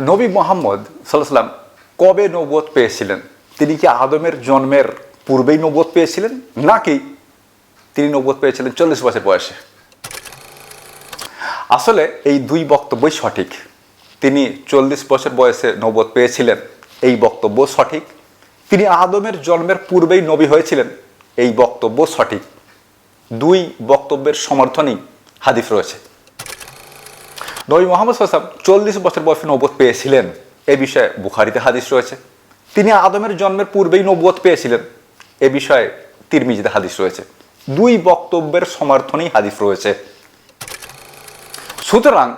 নবী মোহাম্মদ সাল্লাম কবে নবুয়ত পেয়েছিলেন? তিনি কি আদমের জন্মের পূর্বেই নবুয়ত পেয়েছিলেন? নাকি তিনি নবুয়ত পেয়েছিলেন চল্লিশ বছর বয়সে? আসলে এই দুই বক্তব্যই সঠিক। তিনি চল্লিশ বছর বয়সে নবুয়ত পেয়েছিলেন, এই বক্তব্য সঠিক। তিনি আদমের জন্মের পূর্বেই নবী হয়েছিলেন, এই বক্তব্য সঠিক। দুই বক্তব্যের সমর্থনই হাদিফ রয়েছে। নবী মোহাম্মদ সাল্লাম চল্লিশ বছর বয়সে নবুয়ত পেয়েছিলেন। এ বিষয়ে বুখারিতে হাদিস রয়েছে। তিনি আদমের জন্মের পূর্বেই নবুয়ত পেয়েছিলেন। এ বিষয়ে তিরমিজিতে হাদিস রয়েছে। দুই বক্তব্যের সমর্থনেই হাদিস রয়েছে। সুতরাং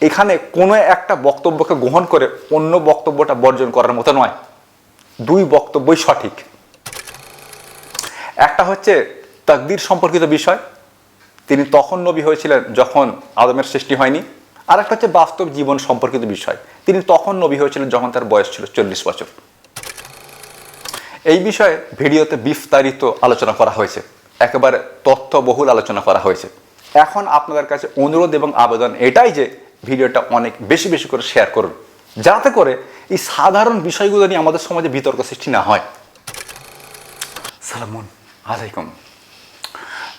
এখানে কোনো একটা বক্তব্যকে গ্রহণ করে অন্য বক্তব্যটা বর্জন করার মতো নয়। দুই বক্তব্যই সঠিক। একটা হচ্ছে তাকদির সম্পর্কিত বিষয় তিনি তখন নবী হয়েছিলেন যখন আদমের সৃষ্টি হয়নি। আর একটা হচ্ছে বাস্তব জীবন সম্পর্কিত বিষয়। তিনি তখন নবী হয়েছিলেন যখন তার বয়স ছিল চল্লিশ বছর। এই বিষয়ে ভিডিওতে বিস্তারিত আলোচনা করা হয়েছে। একেবারে তথ্যবহুল আলোচনা করা হয়েছে। এখন আপনাদের কাছে অনুরোধ এবং আবেদন এটাই যে ভিডিওটা অনেক বেশি বেশি করে শেয়ার করুন। যাতে করে এই সাধারণ বিষয়গুলো নিয়ে আমাদের সমাজে বিতর্ক সৃষ্টি না হয়। সালামুন আলাইকুম।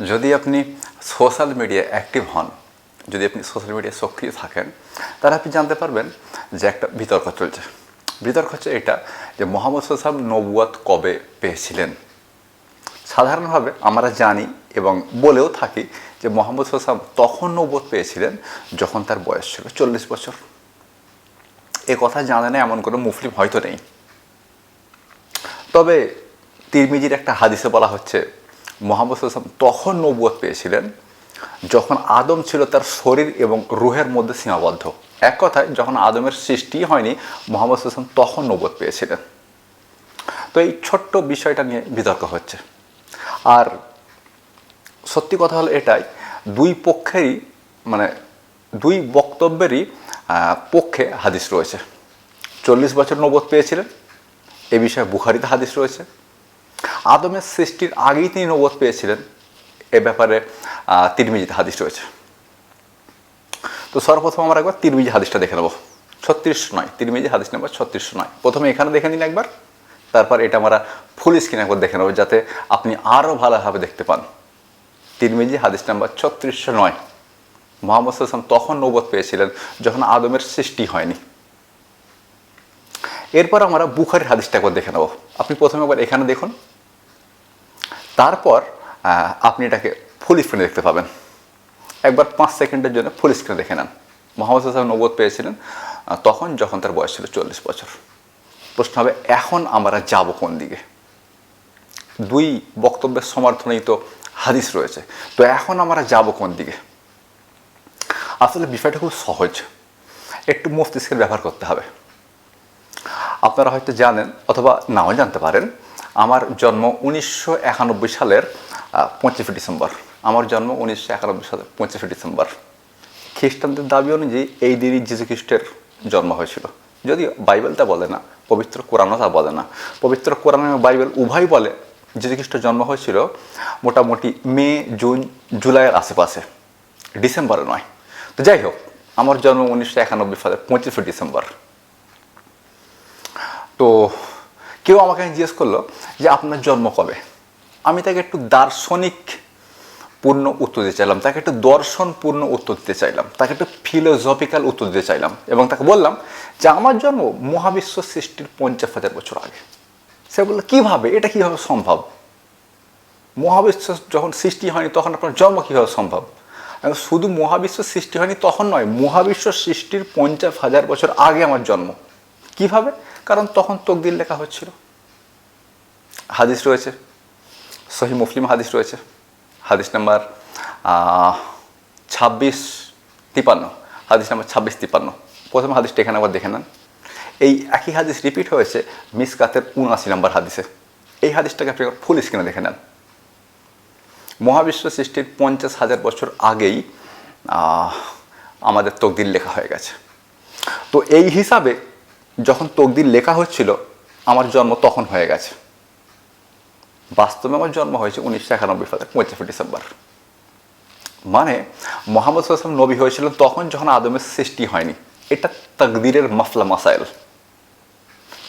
যদি আপনি সোশ্যাল মিডিয়ায় অ্যাক্টিভ হন, যদি আপনি সোশ্যাল মিডিয়ায় সক্রিয় থাকেন, তাহলে আপনি জানতে পারবেন যে একটা বিতর্ক চলছে। বিতর্ক হচ্ছে এটা যে মোহাম্মদ সাল্লাম নবুয়াত কবে পেয়েছিলেন? সাধারণভাবে আমরা জানি এবং বলেও থাকি যে মোহাম্মদ সাল্লাম তখন নবুয়াত পেয়েছিলেন যখন তার বয়স ছিল চল্লিশ বছর। এ কথা জানে না এমন কোনো মুসলিম হয়তো নেই। তবে তিরমিজির একটা হাদিসে বলা হচ্ছে মোহাম্মদ সাল্লাম তখন নবুয়ত পেয়েছিলেন যখন আদম ছিল তার শরীর এবং রুহের মধ্যে সীমাবদ্ধ। এক কথায়, যখন আদমের সৃষ্টি হয়নি, মোহাম্মদ সাল্লাম তখন নবুয়ত পেয়েছিলেন। তো এই ছোট্ট বিষয়টা নিয়ে বিতর্ক হচ্ছে। আর সত্যি কথা হলো এটাই, দুই পক্ষেরই মানে দুই বক্তব্যেরই পক্ষে হাদিস রয়েছে। চল্লিশ বছর নবত পেয়েছিলেন। এ বিষয়ে বুখারিতে হাদিস রয়েছে। আদমের সৃষ্টির আগেই তিনি নবত পেয়েছিলেন। এ ব্যাপারে তিরমিজিতে হাদিস রয়েছে। তো সর্বপ্রথম আমরা একবার তিরমিজি হাদিসটা দেখে নেব। ছত্রিশশো নয়, তিরমিজি হাদিস নাম্বার ছত্রিশশো নয়। প্রথমে এখানে দেখে নিন একবার, তারপর এটা আমরা ফুল স্ক্রিন একবার দেখে নেব যাতে আপনি আরও ভালোভাবে দেখতে পান। তিরমিজি হাদিস নাম্বার ছত্রিশশো নয়। মোহাম্মদ সাল্লাম তখন নৌবত পেয়েছিলেন যখন আদমের সৃষ্টি হয়নি। এরপর আমরা বুখারির হাদিসটা একবার দেখে নেব। আপনি প্রথমে একবার এখানে দেখুন। তারপর আপনি এটাকে ফুল স্ক্রিনে দেখতে পাবেন। একবার পাঁচ সেকেন্ডের জন্য ফুল স্ক্রিনে দেখে নেন। মোহাম্মদ সাল্লাম নবত পেয়েছিলেন তখন যখন তার বয়স ছিল চল্লিশ বছর। প্রশ্ন হবে, এখন আমরা যাব কোন দিকে? দুই বক্তব্যের সমর্থনেই তো হাদিস রয়েছে। তো এখন আমরা যাব কোন দিকে? আসলে বিষয়টা খুব সহজ। একটু মস্তিষ্কের ব্যবহার করতে হবে। আপনারা হয়তো জানেন, অথবা নাও জানতে পারেন আমার জন্ম উনিশশো একানব্বই সালের পঁচিশে ডিসেম্বর। আমার জন্ম উনিশশো একানব্বই সালের পঁচিশে ডিসেম্বর। খ্রিস্টানদের দাবি অনুযায়ী এই দিনই যীশু খ্রিস্টের জন্ম হয়েছিল। যদিও বাইবেল তা বলে না, পবিত্র কোরআনও তা বলে না। পবিত্র কোরআন এবং বাইবেল উভয় বলে যীশু খ্রিস্টের জন্ম হয়েছিল মোটামুটি মে, জুন, জুলাইয়ের আশেপাশে, ডিসেম্বরে নয়। তো যাই হোক, আমার জন্ম উনিশশো একানব্বই সালের পঁচিশে ডিসেম্বর। তো কেউ আমাকে জিজ্ঞেস করল যে আপনার জন্ম কবে? আমি তাকে একটু দার্শনিক পূর্ণ উত্তর দিতে চাইলাম, তাকে একটু দর্শনপূর্ণ উত্তর দিতে চাইলাম, তাকে একটু ফিলোসফিক্যাল উত্তর দিতে চাইলাম এবং তাকে বললাম যে আমার জন্ম মহাবিশ্ব সৃষ্টির পঞ্চাশ হাজার বছর আগে। সে বলল, কীভাবে? এটা কীভাবে সম্ভব? মহাবিশ্ব যখন সৃষ্টি হয়নি, তখন আপনার জন্ম কীভাবে সম্ভব? শুধু মহাবিশ্ব সৃষ্টি হয়নি, তখন নয়, মহাবিশ্ব সৃষ্টির পঞ্চাশ হাজার বছর আগে আমার জন্ম। কীভাবে? কারণ তখন তকদির লেখা হচ্ছিল। হাদিস রয়েছে। সহি মুসলিম হাদিস রয়েছে। হাদিস নাম্বার ছাব্বিশ তিপান্ন। হাদিস নাম্বার ছাব্বিশ তিপান্ন। প্রথম হাদিসটা এখানে আবার দেখে নেন। এই একই হাদিস রিপিট হয়েছে মিসকাতের উনআশি নাম্বার হাদিসে। এই হাদিসটাকে আপনি ফুল স্ক্রিনে দেখে নেন। মহাবিশ্ব সৃষ্টির পঞ্চাশ হাজার বছর আগেই আমাদের তকদির লেখা হয়ে গেছে। তো এই হিসাবে যখন তকদির লেখা হচ্ছিল, আমার জন্ম তখন হয়ে গেছে। বাস্তবে আমার জন্ম হয়েছে উনিশশো একানব্বই সালের পঁচিশে ডিসেম্বর। মানে মোহাম্মদ সাল্লাম নবী হয়েছিলেন তখন যখন আদমের সৃষ্টি হয়নি। এটা তাকদিরের মাফলা মাসাইল।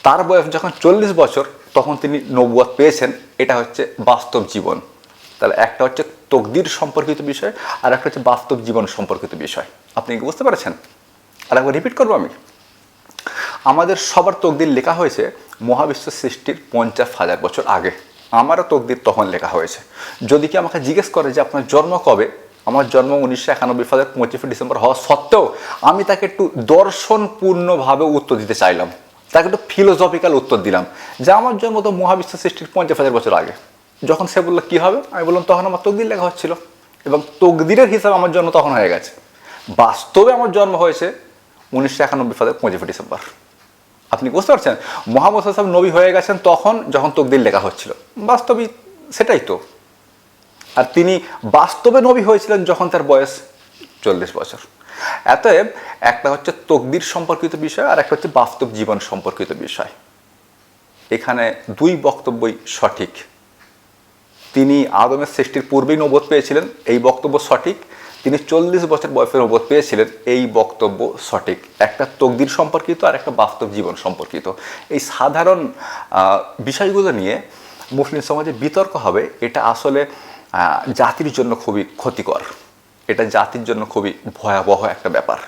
তার বয়স যখন চল্লিশ বছর, তখন তিনি নবুয়াত পেয়েছেন। এটা হচ্ছে বাস্তব জীবন। তাহলে একটা হচ্ছে তকদির সম্পর্কিত বিষয়, আর একটা হচ্ছে বাস্তব জীবন সম্পর্কিত বিষয়। আপনি কি বুঝতে পেরেছেন? আর একবার রিপিট করব আমি? আমাদের সবার তকদির লেখা হয়েছে মহাবিশ্ব সৃষ্টির পঞ্চাশ হাজার বছর আগে। আমারও তকদির তখন লেখা হয়েছে। যদি কি আমাকে জিজ্ঞেস করে যে আপনার জন্ম কবে, আমার জন্ম উনিশশো একানব্বই সালের পঁচিশে ডিসেম্বর হওয়া সত্ত্বেও আমি তাকে একটু দর্শনপূর্ণভাবে উত্তর দিতে চাইলাম। তাকে একটু ফিলোসফিক্যাল উত্তর দিলাম যে আমার জন্ম তো মহাবিশ্ব সৃষ্টির পঞ্চাশ হাজার বছর আগে। যখন সে বলল, কী হবে? আমি বললাম, তখন আমার তকদির লেখা হচ্ছিল। এবং তকদিরের হিসাবে আমার জন্ম তখন হয়ে গেছে। বাস্তবে আমার জন্ম হয়েছে উনিশশো একানব্বই সালের পঁচিশে ডিসেম্বর। আপনি বুঝতে পারছেন? মোহাম্মদ সাহেব নবী হয়ে গেছেন তখন যখন তকদির লেখা হচ্ছিল। বাস্তবিক সেটাই তো। আর তিনি বাস্তবে নবী হয়েছিলেন যখন তার বয়স চল্লিশ বছর। এতএব একটা হচ্ছে তকদির সম্পর্কিত বিষয় আর একটা হচ্ছে বাস্তব জীবন সম্পর্কিত বিষয়। এখানে দুই বক্তব্যই সঠিক। তিনি আদমের সৃষ্টির পূর্বেই নবোধ পেয়েছিলেন, এই বক্তব্য সঠিক। তিনি চল্লিশ বছর বয়সের উপর পেয়েছিলেন এই বক্তব্য সঠিক। একটা তকদির সম্পর্কিত আর একটা বাস্তব জীবন সম্পর্কিত। এই সাধারণ বিষয়গুলো নিয়ে মুসলিম সমাজে বিতর্ক হবে, এটা আসলে জাতির জন্য খুবই ক্ষতিকর। এটা জাতির জন্য খুবই ভয়াবহ একটা ব্যাপার।